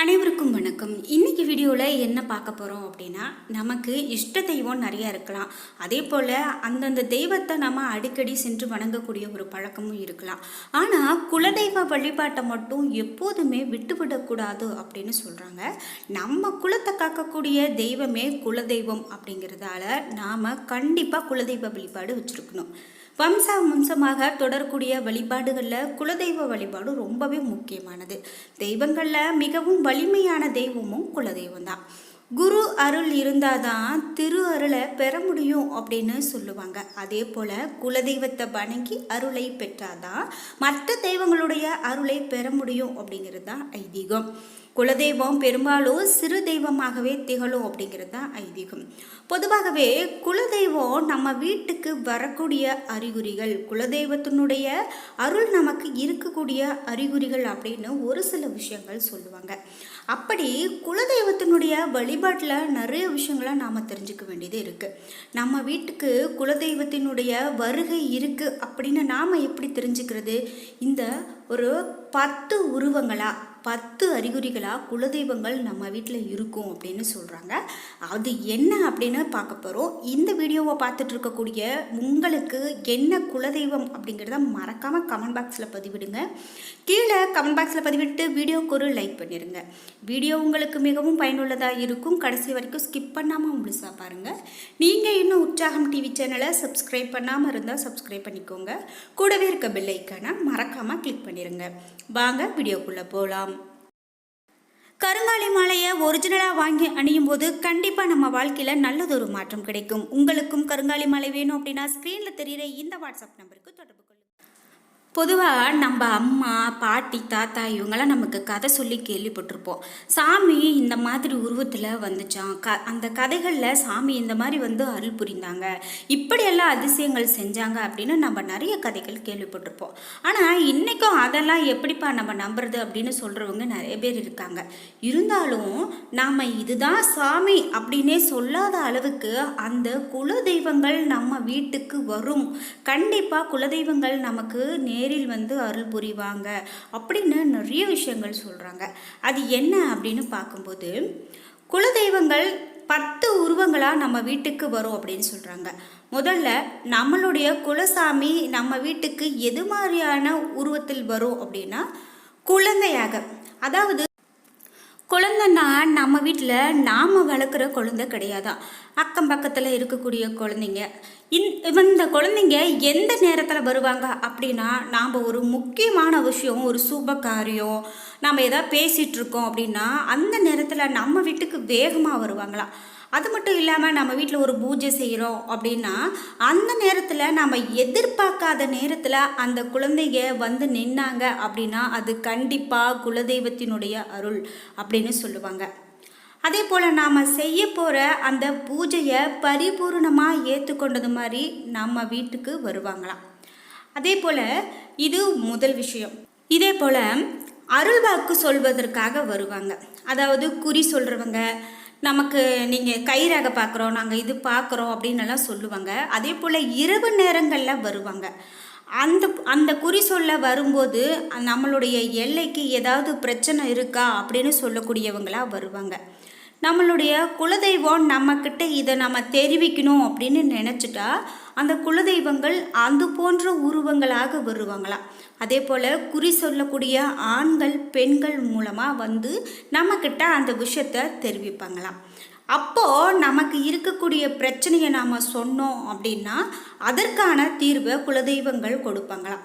அனைவருக்கும் வணக்கம். இன்னைக்கு வீடியோவில் என்ன பார்க்க போகிறோம் அப்படின்னா நமக்கு இஷ்ட தெய்வம் நிறையா இருக்கலாம். அதே போல் அந்தந்த தெய்வத்தை நம்ம அடிக்கடி சென்று வணங்கக்கூடிய ஒரு பழக்கமும் இருக்கலாம். ஆனால் குலதெய்வ வழிபாட்டை மட்டும் எப்போதுமே விட்டுவிடக்கூடாது அப்படின்னு சொல்கிறாங்க நம்ம குலத்தை காக்கக்கூடிய தெய்வமே குலதெய்வம் அப்படிங்கிறதால நாம் கண்டிப்பாக குலதெய்வ வழிபாடு வச்சுருக்கணும். வம்சா வம்சமாக தொடரக்கூடிய வழிபாடுகளில் குலதெய்வ வழிபாடு ரொம்பவே முக்கியமானது. தெய்வங்களில் மிகவும் வலிமையான தெய்வமும் குலதெய்வம் தான் குரு அருள் இருந்தால் தான் திரு அருளை பெற முடியும் அப்படின்னு சொல்லுவாங்க. அதே போல் குலதெய்வத்தை வணங்கி அருளை பெற்றாதான் மற்ற தெய்வங்களுடைய அருளை பெற முடியும் அப்படிங்கிறது தான் ஐதீகம். குலதெய்வம் பெரும்பாலும் சிறு தெய்வமாகவே திகழும் அப்படிங்கிறது தான் ஐதீகம். பொதுவாகவே குலதெய்வம் நம்ம வீட்டுக்கு வரக்கூடிய அறிகுறிகள் குலதெய்வத்தினுடைய அருள் நமக்கு இருக்கக்கூடிய அறிகுறிகள் அப்படின்னு ஒரு சில விஷயங்கள் சொல்லுவாங்க. அப்படி குலதெய்வத்தினுடைய வழிபாட்டில் நிறைய விஷயங்களை நாம் தெரிஞ்சுக்க வேண்டியது இருக்குது நம்ம வீட்டுக்கு குலதெய்வத்தினுடைய வருகை இருக்குது அப்படின்னு நாம் எப்படி தெரிஞ்சுக்கிறது? இந்த ஒரு பத்து உருவங்களாக பத்து அறிகுறிகளாக குலதெய்வங்கள் நம்ம வீட்டில் இருக்கும் அப்படின்னு சொல்கிறாங்க அது என்ன அப்படின்னு பார்க்க போகிறோம் இந்த வீடியோவை பார்த்துட்டு இருக்கக்கூடிய உங்களுக்கு என்ன குலதெய்வம் அப்படிங்கிறத மறக்காமல் கமெண்ட் பாக்ஸில் பதிவிடுங்க. கீழே கமெண்ட் பாக்ஸில் பதிவிட்டு வீடியோக்கு ஒரு லைக் பண்ணிடுங்க வீடியோ உங்களுக்கு மிகவும் பயனுள்ளதாக இருக்கும். கடைசி வரைக்கும் ஸ்கிப் பண்ணாமல் முழுசாக பாருங்கள் நீங்கள் இன்னும் உற்சாகம் டிவி சேனலை சப்ஸ்கிரைப் பண்ணாமல் இருந்தால் சப்ஸ்கிரைப் பண்ணிக்கோங்க. கூடவே இருக்க பெல் ஐக்கானை மறக்காமல் கிளிக் பண்ணிடுங்க வாங்க வீடியோக்குள்ளே போகலாம் கருங்காலி மாலையை ஒரிஜினலாக வாங்கி அணியும் போது கண்டிப்பாக நம்ம வாழ்க்கையில் நல்லதொரு மாற்றம் கிடைக்கும். உங்களுக்கும் கருங்காலி மாலை வேணும் அப்படின்னா ஸ்க்ரீனில் தெரிகிற இந்த வாட்ஸ்அப் நம்பருக்கு தொடர்பு பொதுவாக நம்ம அம்மா பாட்டி தாத்தா இவங்கெல்லாம் நமக்கு கதை சொல்லி கேள்விப்பட்டிருப்போம். சாமி இந்த மாதிரி உருவத்தில் வந்துச்சான் க அந்த கதைகளில் சாமி இந்த மாதிரி வந்து அருள் புரிந்தாங்க. இப்படியெல்லாம் அதிசயங்கள் செஞ்சாங்க அப்படின்னு நம்ம நிறைய கதைகள் கேள்விப்பட்டிருப்போம். ஆனால் இன்றைக்கும் அதெல்லாம் எப்படிப்பா நம்ம நம்புறது அப்படின்னு சொல்கிறவங்க நிறைய பேர் இருக்காங்க. இருந்தாலும் நாம் இதுதான் சாமி அப்படின்னே சொல்லாத அளவுக்கு அந்த குலதெய்வங்கள் நம்ம வீட்டுக்கு வரும். கண்டிப்பாக குலதெய்வங்கள் நமக்கு நே நேரில் வந்து அருள் புரிவாங்க அப்படின்னு நிறைய விஷயங்கள் சொல்கிறாங்க அது என்ன அப்படின்னு பார்க்கும்போது குலதெய்வங்கள் பத்து உருவங்களாக நம்ம வீட்டுக்கு வரும் அப்படின்னு சொல்கிறாங்க முதல்ல நம்மளுடைய குலசாமி நம்ம வீட்டுக்கு எது மாதிரியான உருவத்தில் வரும் அப்படின்னா குழந்தையாக அதாவது குழந்தைன்னா நம்ம வீட்டில் நாம் வளர்க்குற குழந்தை கிடையாதான் அக்கம் பக்கத்தில் இருக்கக்கூடிய குழந்தைங்க. இந் இந்த குழந்தைங்க எந்த நேரத்தில் வருவாங்க அப்படின்னா நாம் ஒரு முக்கியமான விஷயம் ஒரு சுப காரியம் நம்ம எதாவது பேசிகிட்ருக்கோம் அப்படின்னா அந்த நேரத்தில் நம்ம வீட்டுக்கு வேகமாக வருவாங்களாம். அது மட்டும் இல்லாமல் நம்ம வீட்டில் ஒரு பூஜை செய்கிறோம் அப்படின்னா அந்த நேரத்தில் நம்ம எதிர்பார்க்காத நேரத்தில் அந்த குழந்தைங்க வந்து நின்னாங்க அப்படின்னா அது கண்டிப்பாக குலதெய்வத்தினுடைய அருள் அப்படின்னு சொல்லுவாங்க. அதே போல் நாம் செய்ய போகிற அந்த பூஜையை பரிபூர்ணமாக ஏற்றுக்கொண்டது மாதிரி நம்ம வீட்டுக்கு வருவாங்களாம். அதே போல் இது முதல் விஷயம். இதே போல் அருள்வாக்கு சொல்வதற்காக வருவாங்க. அதாவது குறி சொல்கிறவங்க நமக்கு நீங்கள் கயிறாக பார்க்குறோம் நாங்கள் இது பார்க்குறோம் அப்படின்னு எல்லாம் சொல்லுவாங்க. அதே போல் இரவு நேரங்களில் வருவாங்க. அந்த அந்த குறி சொல்ல வரும்போது நம்மளுடைய எல்லைக்கு ஏதாவது பிரச்சனை இருக்கா அப்படின்னு சொல்லக்கூடியவங்களாக வருவாங்க. நம்மளுடைய குலதெய்வம் நம்மக்கிட்ட இதை நம்ம தெரிவிக்கணும் அப்படின்னு நினச்சிட்டா அந்த குலதெய்வங்கள் அது போன்ற உருவங்களாக வருவாங்களாம் அதே போல் குறி சொல்லக்கூடிய ஆண்கள் பெண்கள் மூலமாக வந்து நம்மக்கிட்ட அந்த விஷயத்தை தெரிவிப்பாங்களாம். அப்போது நமக்கு இருக்கக்கூடிய பிரச்சனையை நாம் சொன்னோம் அப்படின்னா அதற்கான தீர்வை குலதெய்வங்கள் கொடுப்பாங்களாம்.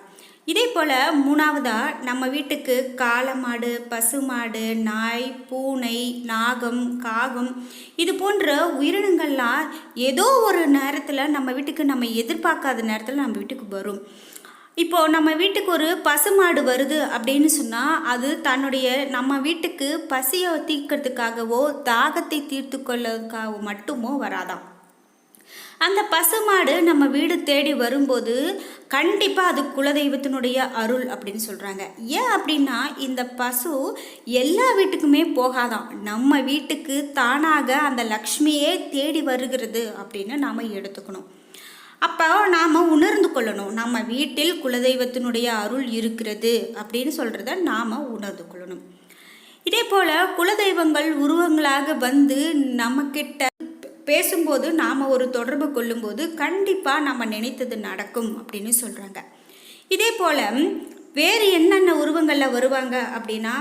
இதே போல் மூணாவதாக நம்ம வீட்டுக்கு காளமாடு பசுமாடு நாய் பூனை நாகம் காகம் இது போன்ற உயிரினங்கள்லாம் ஏதோ ஒரு நேரத்தில் நம்ம வீட்டுக்கு நம்ம எதிர்பார்க்காத நேரத்தில் நம்ம வீட்டுக்கு வரும். இப்போது நம்ம வீட்டுக்கு ஒரு பசுமாடு வருது அப்படின்னு சொன்னால் அது தன்னுடைய நம்ம வீட்டுக்கு பசியை தீர்க்கிறதுக்காகவோ தாகத்தை தீர்த்து கொள்ளதுக்காக மட்டுமோ வராதாம். அந்த பசுமாடு நம்ம வீடு தேடி வரும்போது கண்டிப்பாக அது குலதெய்வத்தினுடைய அருள் அப்படின்னு சொல்கிறாங்க ஏன் அப்படின்னா இந்த பசு எல்லா வீட்டுக்குமே போகாதான். நம்ம வீட்டுக்கு தானாக அந்த லக்ஷ்மியே தேடி வருகிறது அப்படின்னு நாம் எடுத்துக்கணும். அப்போ நாம் உணர்ந்து கொள்ளணும். நம்ம வீட்டில் குலதெய்வத்தினுடைய அருள் இருக்கிறது அப்படின்னு சொல்கிறத நாம் உணர்ந்து கொள்ளணும். இதே போல் குலதெய்வங்கள் உருவங்களாக வந்து நம்மக்கிட்ட பேசும்போது நாம் ஒரு தொடர்பு கொள்ளும்போது கண்டிப்பாக நம்ம நினைத்தது நடக்கும் அப்படின்னு சொல்கிறாங்க இதே போல் வேறு என்னென்ன உருவங்களில் வருவாங்க அப்படின்னா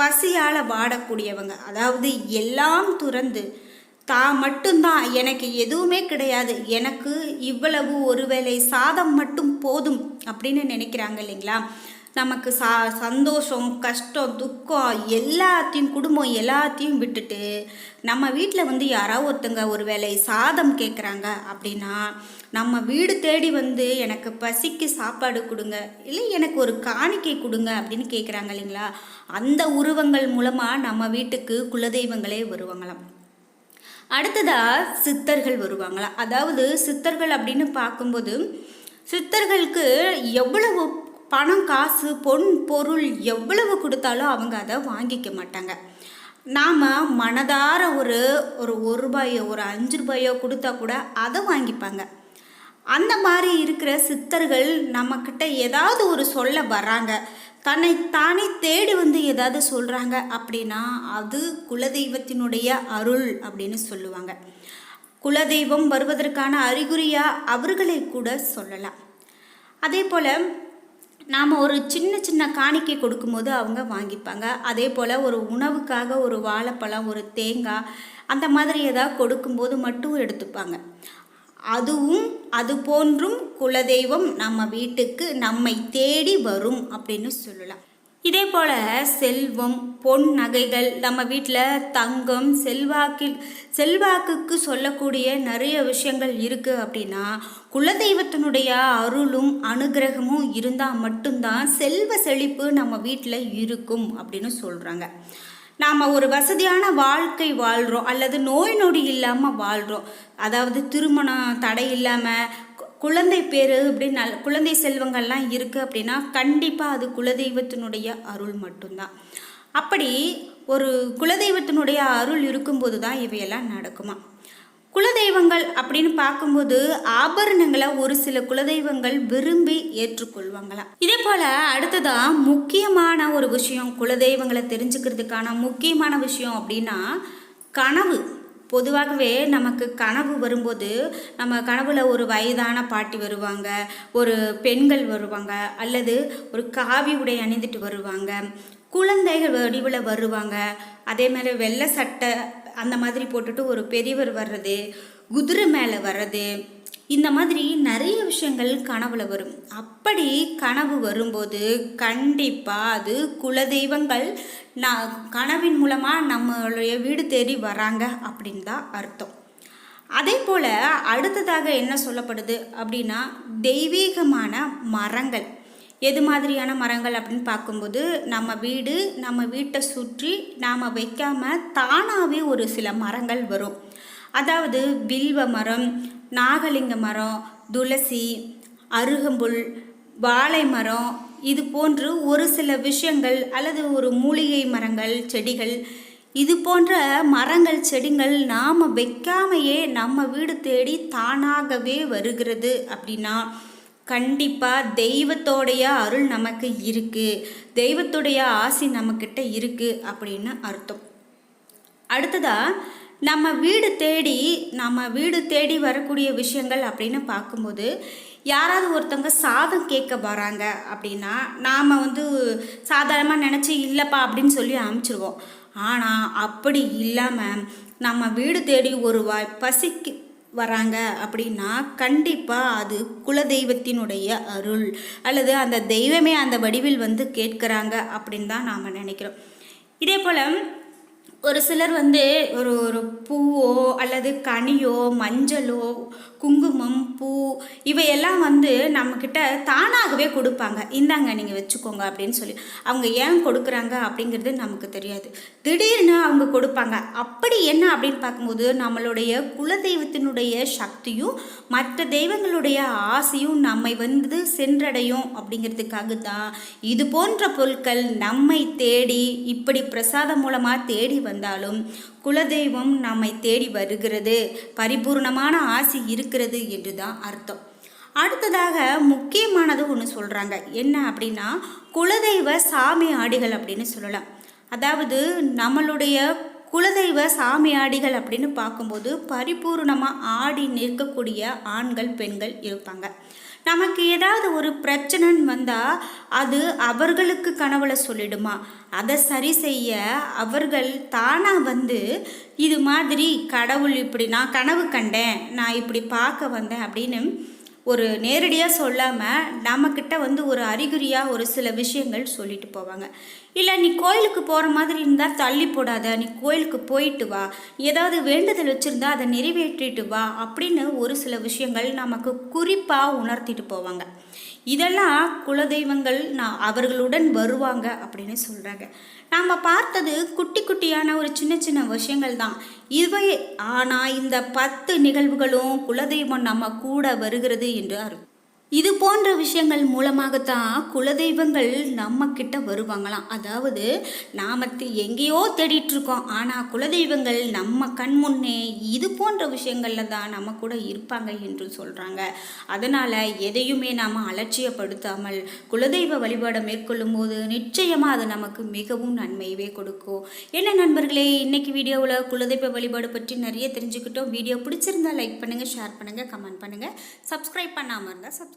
பசியால் வாடக்கூடியவங்க. அதாவது எல்லாம் துறந்து தான் மட்டும்தான் எனக்கு எதுவுமே கிடையாது. எனக்கு இவ்வளவு ஒருவேளை சாதம் மட்டும் போதும் அப்படின்னு நினைக்கிறாங்க இல்லைங்களா? நமக்கு சா சந்தோஷம் கஷ்டம் துக்கம் எல்லாத்தையும் குடும்பம் எல்லாத்தையும் விட்டுட்டு நம்ம வீட்டில் வந்து யாராவது ஒருத்தங்க ஒரு வேளை சாதம் கேட்குறாங்க அப்படின்னா நம்ம வீடு தேடி வந்து எனக்கு பசிக்கு சாப்பாடு கொடுங்க இல்லை எனக்கு ஒரு காணிக்கை கொடுங்க அப்படின்னு கேட்குறாங்க இல்லைங்களா? அந்த உருவங்கள் மூலமாக நம்ம வீட்டுக்கு குலதெய்வங்களே வருவாங்களாம். அடுத்ததாக சித்தர்கள் வருவாங்களா அதாவது சித்தர்கள் அப்படின்னு பார்க்கும்போது சித்தர்களுக்கு எவ்வளவு பணம் காசு பொன் பொருள் எவ்வளவு கொடுத்தாலும் அவங்க அதை வாங்கிக்க மாட்டாங்க. நாம் மனதார ஒரு ஒரு ஒரு ரூபாயோ ஒரு அஞ்சு ரூபாயோ கொடுத்தா கூட அதை வாங்கிப்பாங்க. அந்த மாதிரி இருக்கிற சித்தர்கள் நம்மக்கிட்ட ஏதாவது ஒரு சொல்ல வராங்க தன்னை தானே தேடி வந்து ஏதாவது சொல்கிறாங்க அப்படின்னா அது குலதெய்வத்தினுடைய அருள் அப்படின்னு சொல்லுவாங்க. குலதெய்வம் வருவதற்கான அறிகுறியாக அவர்களை கூட சொல்லலாம். அதே போல் நாம் ஒரு சின்ன சின்ன காணிக்கை கொடுக்கும்போது அவங்க வாங்கிப்பாங்க. அதே போல் ஒரு உணவுக்காக ஒரு வாழைப்பழம் ஒரு தேங்காய் அந்த மாதிரி ஏதாவது கொடுக்கும்போது மட்டும் எடுத்துப்பாங்க. அதுவும் அது போன்றும் குலதெய்வம் நம்ம வீட்டுக்கு நம்மை தேடி வரும் அப்படின்னு சொல்லலாம். இதே போல் செல்வம் பொன் நகைகள் நம்ம வீட்டில் தங்கம் செல்வாக்கில் செல்வாக்குக்கு சொல்லக்கூடிய நிறைய விஷயங்கள் இருக்குது அப்படின்னா குலதெய்வத்தினுடைய அருளும் அனுகிரகமும் இருந்தால் மட்டும்தான் செல்வ செழிப்பு நம்ம வீட்டில் இருக்கும் அப்படின்னு சொல்கிறாங்க நாம் ஒரு வசதியான வாழ்க்கை வாழ்கிறோம் அல்லது நோய் நொடி இல்லாமல் வாழ்கிறோம் அதாவது திருமணம் தடை இல்லாமல் குழந்தை பேர் இப்படி நல் குழந்தை செல்வங்கள்லாம் இருக்குது அப்படின்னா கண்டிப்பாக அது குலதெய்வத்தினுடைய அருள் மட்டும்தான். அப்படி ஒரு குலதெய்வத்தினுடைய அருள் இருக்கும்போது தான் இவையெல்லாம் நடக்குமா? குலதெய்வங்கள் அப்படின்னு பார்க்கும்போது ஆபரணங்களை ஒரு சில குலதெய்வங்கள் விரும்பி ஏற்றுக்கொள்வாங்களாம் இதே போல் அடுத்ததான் முக்கியமான ஒரு விஷயம் குலதெய்வங்களை தெரிஞ்சுக்கிறதுக்கான முக்கியமான விஷயம் அப்படின்னா கனவு. பொதுவாகவே நமக்கு கனவு வரும்போது நம்ம கனவுல ஒரு வயதான பாட்டி வருவாங்க ஒரு பெண்கள் வருவாங்க அல்லது ஒரு காவி உடை அணிந்துட்டு வருவாங்க குழந்தைகள் வடிவில் வருவாங்க. அதே மாதிரி வெள்ளை சட்டை அந்த மாதிரி போட்டுட்டு ஒரு பெரியவர் வர்றது குதிரை மேலே வர்றது இந்த மாதிரி நிறைய விஷயங்கள் கனவுல வரும். அப்படி கனவு வரும்போது கண்டிப்பாக அது குலதெய்வங்கள் நான் கனவின் மூலமாக நம்மளுடைய வீடு தேடி வராங்க அப்படின்னு தான் அர்த்தம். அதே போல் அடுத்ததாக என்ன சொல்லப்படுது அப்படின்னா தெய்வீகமான மரங்கள். எது மாதிரியான மரங்கள் அப்படின்னு பார்க்கும்போது நம்ம வீடு நம்ம வீட்டை சுற்றி நாம் வைக்காமல் தானாகவே ஒரு சில மரங்கள் வரும். அதாவது வில்வ மரம் நாகலிங்க மரம் துளசி அருகம்புல் வாழை மரம் இது போன்று ஒரு சில விஷயங்கள் அல்லது ஒரு மூலிகை மரங்கள் செடிகள். இது போன்ற மரங்கள் செடிகள் நாம் வைக்காமையே நம்ம வீடு தேடி தானாகவே வருகிறது அப்படின்னா கண்டிப்பாக தெய்வத்தோடைய அருள் நமக்கு இருக்குது தெய்வத்துடைய ஆசி நம்மக்கிட்ட இருக்குது அப்படின்னு அர்த்தம். அடுத்ததாக நம்ம வீடு தேடி நம்ம வீடு தேடி வரக்கூடிய விஷயங்கள் அப்படின்னு பார்க்கும்போது யாராவது ஒருத்தவங்க சாதம் கேட்க வராங்க அப்படின்னா நாம் வந்து சாதாரணமாக நினச்சி இல்லைப்பா அப்படின்னு சொல்லி அனுப்பிச்சிருவோம் ஆனால் அப்படி இல்லாமல் நம்ம வீடு தேடி ஒரு வாய் பசிக்கு வராங்க அப்படின்னா கண்டிப்பாக அது குலதெய்வத்தினுடைய அருள் அல்லது அந்த தெய்வமே அந்த வடிவில் வந்து கேட்குறாங்க அப்படின்னு தான் நாம் நினைக்கிறோம். இதே போல் ஒரு சிலர் வந்து ஒரு ஒரு பூவோ அல்லது கனியோ மஞ்சளோ குங்குமம் பூ இவையெல்லாம் வந்து நம்மக்கிட்ட தானாகவே கொடுப்பாங்க. இந்தாங்க நீங்கள் வச்சுக்கோங்க அப்படின்னு சொல்லி. அவங்க ஏன் கொடுக்குறாங்க அப்படிங்கிறது நமக்கு தெரியாது. திடீர்னு அவங்க கொடுப்பாங்க. அப்படி என்ன அப்படின்னு பார்க்கும்போது நம்மளுடைய குலதெய்வத்தினுடைய சக்தியும் மற்ற தெய்வங்களுடைய ஆசையும் நம்மை வந்து சென்றடையும் அப்படிங்கிறதுக்காக தான் இது போன்ற பொருட்கள் நம்மை தேடி இப்படி பிரசாதம் மூலமாக தேடி வந்தாலும் குலதெய்வம் நம்மை தேடி வருகிறது. பரிபூர்ணமான ஆசி இருக்கிறது என்று தான் அர்த்தம். அடுத்ததாக முக்கியமானது ஒன்று சொல்கிறாங்க என்ன அப்படின்னா குலதெய்வ சாமி ஆடிகள் அப்படின்னு சொல்லலாம். அதாவது நம்மளுடைய குலதெய்வ சாமியாடிகள் அப்படின்னு பார்க்கும்போது பரிபூர்ணமாக ஆடி நிற்கக்கூடிய ஆண்கள் பெண்கள் இருப்பாங்க. நமக்கு ஏதாவது ஒரு பிரச்சனைன்னு வந்தால் அது அவர்களுக்கு கனவுல சொல்லிடுமா. அதை சரி செய்ய அவர்கள் தானாக வந்து இது மாதிரி கடவுள் இப்படி நான் கனவு கண்டேன் நான் இப்படி பார்க்க வந்தேன் அப்படின்னு ஒரு நேரடியாக சொல்லாமல் நம்மக்கிட்ட வந்து ஒரு அறிகுறியாக ஒரு சில விஷயங்கள் சொல்லிட்டு போவாங்க. இல்லை நீ கோயிலுக்கு போகிற மாதிரி இருந்தால் தள்ளி போடாத நீ கோயிலுக்கு போயிட்டு வா. ஏதாவது வேண்டுதல் வச்சுருந்தா அதை நிறைவேற்றிட்டு வா அப்படின்னு ஒரு சில விஷயங்கள் நமக்கு குறிப்பாக உணர்த்திட்டு போவாங்க. இதெல்லாம் குலதெய்வங்கள் நான் அவர்களுடன் வருவாங்க அப்படின்னு சொல்கிறாங்க நாம் பார்த்தது குட்டி குட்டியான ஒரு சின்ன சின்ன விஷயங்கள் தான். இவை ஆனால் இந்த பத்து நிகழ்வுகளும் குலதெய்வம் நம்ம கூட வருகிறது என்று அர்த்தம். இது போன்ற விஷயங்கள் மூலமாகத்தான் குலதெய்வங்கள் நம்ம கிட்ட வருவாங்களாம். அதாவது நாம எங்கேயோ தேடிட்டு இருக்கோம் ஆனால் குலதெய்வங்கள் நம்ம கண் முன்னே இது போன்ற விஷயங்கள்ல தான் நம்ம கூட இருப்பாங்க என்று சொல்றாங்க. அதனால எதையுமே நாம் அலட்சியப்படுத்தாமல் குலதெய்வ வழிபாடை மேற்கொள்ளும் போது நிச்சயமா அது நமக்கு மிகவும் நன்மையவே கொடுக்கும். என்ன நண்பர்களே இன்னைக்கு வீடியோவில் குலதெய்வ வழிபாடு பற்றி நிறைய தெரிஞ்சுக்கிட்டோம். வீடியோ பிடிச்சிருந்தா லைக் பண்ணுங்க ஷேர் பண்ணுங்க கமெண்ட் பண்ணுங்க. சப்ஸ்கிரைப் பண்ணாமல் இருந்தால் சப்ஸ்கிரைப்